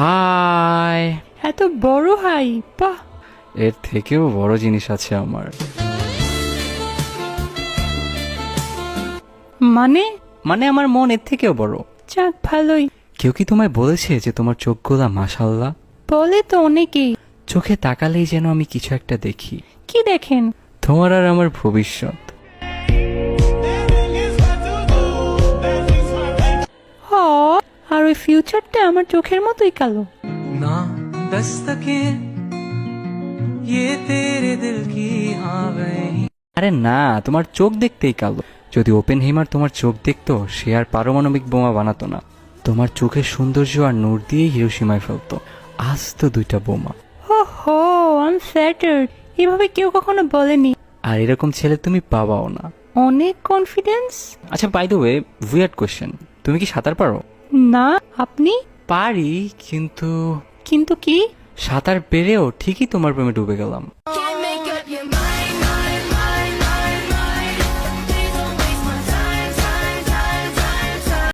High. এত বড় high বাহ। এর থেকেও বড় জিনিস আছে আমার। মানে? মানে আমার মন এর থেকেও বড়। যাক ভালোই। কেউ কি তোমায় বলেছে যে তোমার চোখগুলা মাসাল্লাহ বলে তো অনেকেই। চোখে তাকালেই যেন আমি কিছু একটা দেখি। কি দেখেন? তোমার আর আমার ভবিষ্যৎ। ওই ফিউচারটা আমার চোখের মতোই কালো ना दस्तके ये तेरे दिल की हाँ वही আরে না তোমার চোখ দেখতেই কালো যদি ওপেন হেমার তোমার চোখ দেখতো সে আর পারমাণবিক বোমা বানাতো না তোমার চোখের সৌন্দর্য আর নূর দিয়েই হিরোসীমায় ফেলতো আজ তো দুইটা বোমা ও হো আই এম ফ্ল্যাটার্ড এভাবে কেউ কখনো বলেনি আর এরকম ছেলে তুমি পাবাও না অনেক কনফিডেন্স আচ্ছা by the way weird question তুমি কি সাঁতার পারো না আপনি? পারি কিন্তু কিন্তু কি? সাঁতার পেরেও ঠিকই তোমার প্রেমে ডুবে গেলাম।